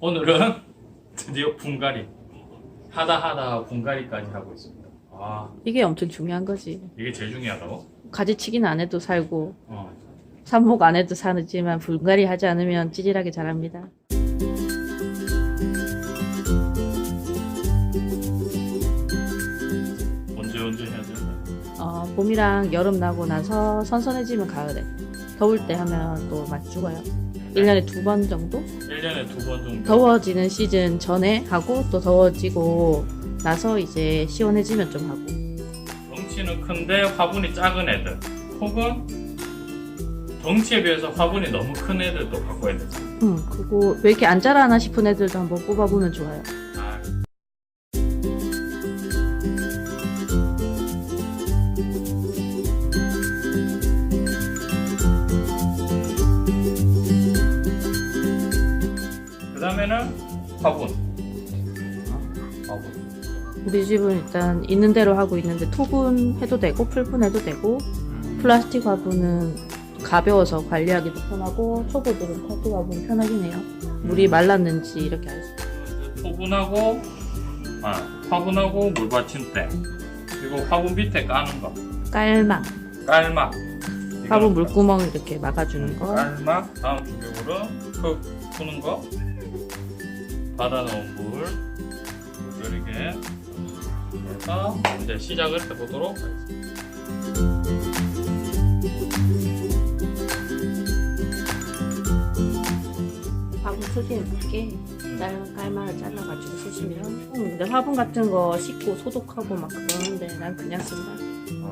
오늘은 드디어 분갈이 하다 하다 분갈이까지 하고 있습니다. 아 이게 엄청 중요한 거지. 이게 제일 중요하다고? 가지치기는 안 해도 살고 어. 삽목 안 해도 사지만 불가리 하지 않으면 찌질하게 자랍니다. 언제 언제 해야 되나? 어, 봄이랑 여름 나고 나서 선선해지면 가을에 더울 때 하면 또 맛 죽어요. 1년에 두 번 정도? 1년에 두 번 정도. 더워지는 시즌 전에 하고 또 더워지고 나서 이제 시원해지면 좀 하고 덩치는 큰데 화분이 작은 애들 혹은 덩치에 비해서 화분이 너무 큰 애들도 바꿔야 돼. 음, 그리고 왜 이렇게 안 자라나 싶은 애들도 한번 뽑아보면 좋아요. 아. 그 다음에는 화분. 화분. 우리 집은 일단 있는 대로 하고 있는데 토분 해도 되고 풀분 해도 되고 플라스틱 화분은 가벼워서 관리하기도 편하고 초보들은 플라스틱 화분 편하긴 해요. 물이 말랐는지 이렇게 알 수. 있어요. 토분하고 아, 화분하고 물받침대 그리고 화분 밑에 까는 거 깔막, 깔막 화분 물구멍 이렇게 막아주는 거. 깔막 다음 주격으로 흙 푸는 거 받아놓은 물 물들이게 해서 이제 시작을 해보도록 하겠습니다. 화분 크기에 맞게 짧은 깔막을 잘라가지고 쓰시면 음, 근데 화분 같은 거 씻고 소독하고 막 그러는데 난 그냥 쓴다.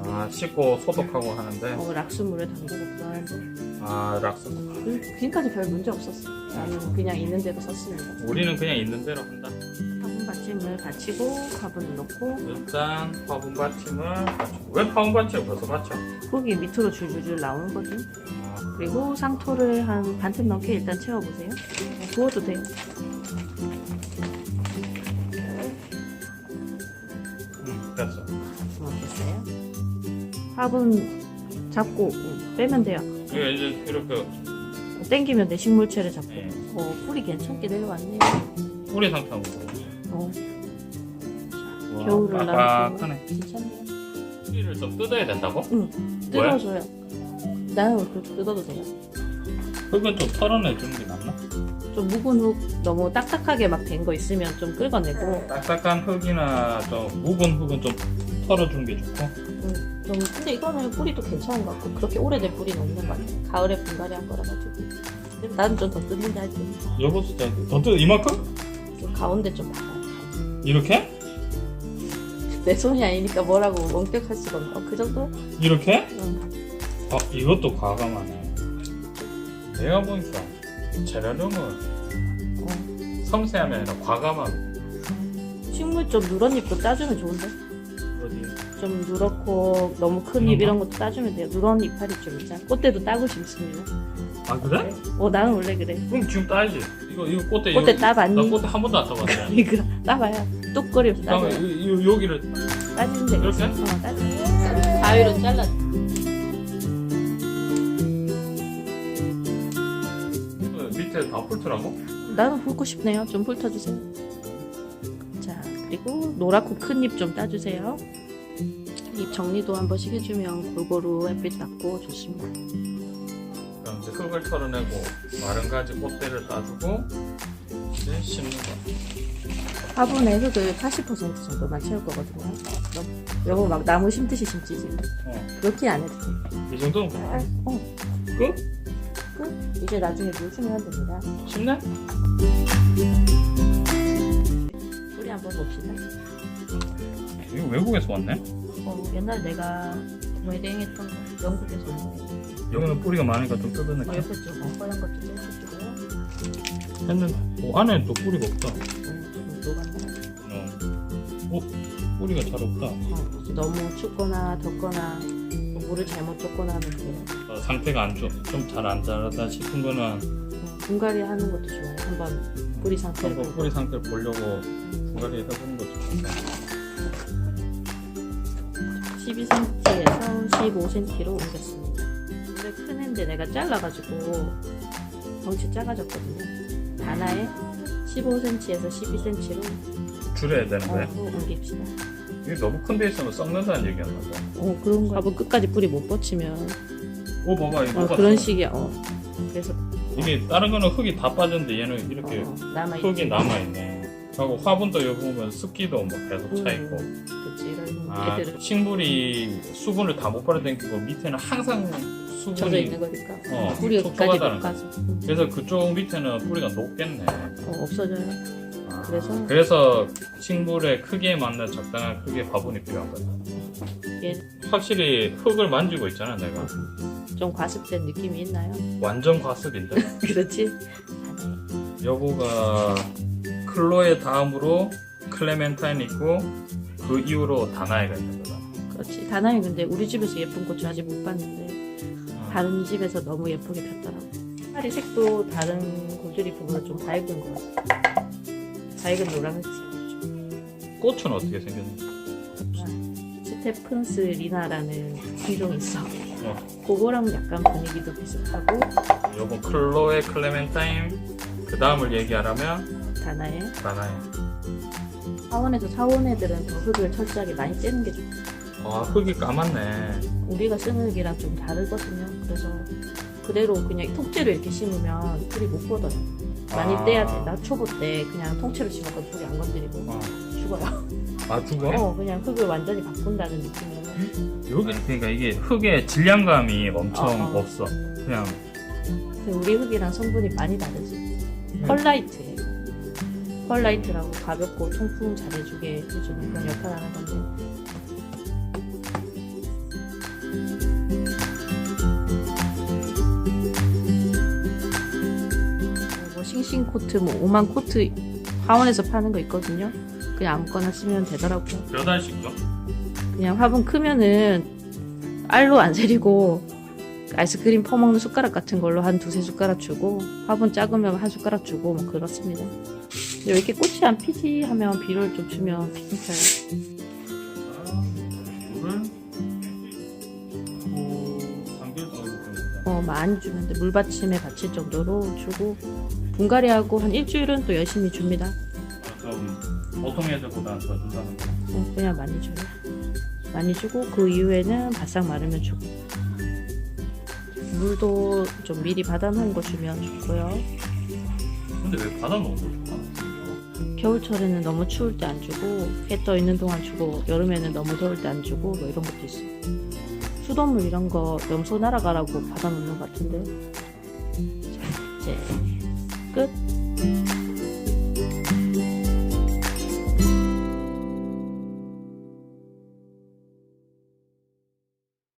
아 씻고 소독하고 하는데 어, 락스물에 담그고 그러는데 아 락스 그- 지금까지 별 문제 없었어. 나는 그냥 있는 대로 썼습니다. 우리는 그냥 있는 대로 한다. 화분 받침을 받치고 화분을 넣고 일단 화분 받침을 받치고 왜 화분 받침을 벌써 받쳐? 거기 밑으로 줄줄줄 나오는 거지. 아, 그리고 상토를 한 반틈 넘게 일단 채워보세요. 어, 부어도 돼요. 음, 됐어. 어, 됐어요. 화분 잡고 어, 빼면 돼요. 이거 이제 이렇게 어, 땡기면 돼 식물체를 잡고. 예, 어, 뿌리 괜찮게 내려왔네요. 뿌리 상태하고 어, 와, 겨울을 빡빡하네. 괜찮네요. 뿌리를 좀 뜯어야 된다고? 뜯어줘요. 나는 그렇게 뜯어도 돼요. 흙은 좀 털어내주는 게 낫나? 좀 묵은 흙 너무 딱딱하게 막 된 거 있으면 좀 긁어내고 딱딱한 흙이나 좀 묵은 흙은 좀 털어주는 게 좋고 음, 좀 근데 이거는 뿌리도 괜찮은 것 같고 그렇게 오래된 뿌리는 없는 것 같아요. 가을에 분갈이 한 거라 가지고. 나는 좀 더 뜯는다 할때 여보 숫자 더 뜯어 이만큼? 좀 가운데 좀 박아요. 이렇게? 내 손이 아니니까 뭐라고 멍떡할 수가 없어. 어, 그 정도? 이렇게? 응. 아 이것도 과감하네 내가 보니까 재료는 어. 섬세함이 아니라 과감함 식물 좀 누런 잎도 따주면 좋은데? 어디? 좀 누렇고 너무 큰잎 이런 것도 따주면 돼요. 누런 이파리 좀 있잖아. 꽃대도 따고 싶습니다. 아 그래? 어 나는 원래 그래. 그럼 지금 따야지 이거 이거 꽃대 꽃대 이거- 따봤니? 나 꽃대 한 번도 안 따봤네 이거 따봐야 뚝거리 없어 그다음에 따줘요. 이- 이- 여기를 따지면 되겠어. 이렇게? 어, 따져. 가위로 잘라. 밑에 다 풀트라고? 나는 훑고 싶네요. 좀 훑어주세요. 자, 그리고 노랗고 큰 잎 좀 따주세요. 잎 정리도 한 번씩 해주면 골고루 햇빛 받고 좋습니다. 그럼 이제 흙을 털어내고 마른 가지 꽃대를 따주고 이제 심는 거. 화분에 흙을 80% 정도만 채울 거거든요. 요거 막 나무 심듯이 심지 지금. 어. 그렇게 안 해도 돼. 이 정도는 어, 끝? 끝. 이제 나중에 물 주면 됩니다. 쉽네? 우리 한번 봅시다. 이거 외국에서 왔네? 어, 옛날 내가 구매대행했던 거 영국에서 온 거예요. 여기는 뿌리가 많으니까 좀 어, 뜯어낼게 옆에 좀 엉거한 것도 좀 해주고요. 했는데 어, 안에 또 뿌리가 없다 어, 좀 녹았나? 어. 어? 뿌리가 잘 없다 어, 너무 춥거나 덥거나 또 물을 잘못 줬거나 하면 돼요. 어, 상태가 안 좋아 좀잘 안 자라다 싶은 거는 어, 분갈이 하는 것도 좋아요. 한번 뿌리 상태를 한번 보고. 뿌리 상태를 보려고 분갈이 해보는 거죠 12cm에서 15cm로 옮겼습니다. 원래 큰 애인데 내가 잘라가지고 덩치 작아졌거든요. 하나에 15cm에서 12cm로 줄여야 되는 거야? 어, 옮깁시다. 이게 너무 큰 데 있으면 썩는다는 얘기였나 봐. 어 그런 거. 화분 끝까지 뿌리 못 뻗치면 오 봐봐 이거 어, 봐. 그런 식이야. 어. 그래서 이게 다른 거는 흙이 다 빠졌는데 얘는 이렇게 어, 남아 흙이 있지. 남아있네. 하고 화분도 여기 보면 습기도 뭐 계속 차 있고. 그치 이런 아, 애들은 식물이 수분을 다 못 빨아당기고 밑에는 항상 수분이 있는 거니까. 어, 뿌리가 끝까지 촉촉하다는 못 가서 음. 그래서 그쪽 밑에는 뿌리가 높겠네. 어, 없어져요. 아, 그래서? 그래서 식물의 크기에 맞는 적당한 크기의 화분이 필요한 거야. 얘 확실히 흙을 만지고 있잖아, 내가. 좀 과습된 느낌이 있나요? 완전 과습인데. 그렇지. 여보가 클로에 다음으로 클레멘타인 있고 그 이후로 다나이가 있는 거다. 그렇지. 다나이 근데 우리 집에서 예쁜 꽃을 아직 못 봤는데 어. 다른 집에서 너무 예쁘게 폈더라고. 파리 색도 다른 고주리 부분은 좀 밝은 것 같아. 밝은 노란색. 꽃은 어떻게 생겼는지. 스테픈스 리나라는品종이 있어. 어. 그거랑 약간 분위기도 비슷하고 요거 클로에 클레멘타인 그 다음을 얘기하라면 다나의 다나이. 사원에서 사원 애들은 더 흙을 철저하게 많이 째는 게 좋아. 아 흙이 까맣네. 우리가 쓰는 흙이랑 좀 다르거든요. 그래서 그대로 그냥 통째로 이렇게 심으면 풀이 못 뻗어요. 많이 아. 떼야 돼. 나 초보 때 그냥 통째로 심었거든. 풀이 안 건드리고 어. 죽어요. 아 죽어? 어, 그냥 흙을 완전히 바꾼다는 느낌으로. 여기 그러니까 이게 흙의 질량감이 엄청 어, 어. 없어. 그냥 근데 우리 흙이랑 성분이 많이 다르지. 펄라이트예요. 펄라이트라고 가볍고 통풍 잘해주게 해주는 그런 역할을 하는 건데 뭐 싱싱 코트, 뭐 오만 코트 화원에서 파는 거 있거든요. 그냥 아무거나 쓰면 되더라고요. 몇 알씩 줘? 그냥 화분 크면은 알로 안 세리고 아이스크림 퍼먹는 숟가락 같은 걸로 한 두세 숟가락 주고 화분 작으면 한 숟가락 주고 뭐 그렇습니다. 왜 이렇게 꽃이 안 피지 하면 비료를 좀 주면 줍니다. 어, 많이 주면 돼. 물받침에 받칠 정도로 주고 분갈이하고 한 일주일은 또 열심히 줍니다. 아, 좀 보통 애들보다는 더 준다는 거. 어, 그냥 많이 줘요. 많이 주고 그 이후에는 바싹 마르면 주고 물도 좀 미리 받아놓은 거 주면 좋고요. 근데 왜 받아놓은 거 좋아? 겨울철에는 너무 추울 때 안 주고 해 떠 있는 동안 주고 여름에는 너무 더울 때 안 주고 뭐 이런 것도 있어. 수돗물 이런 거 염소 날아가라고 받아놓는 것 같은데. 자, 이제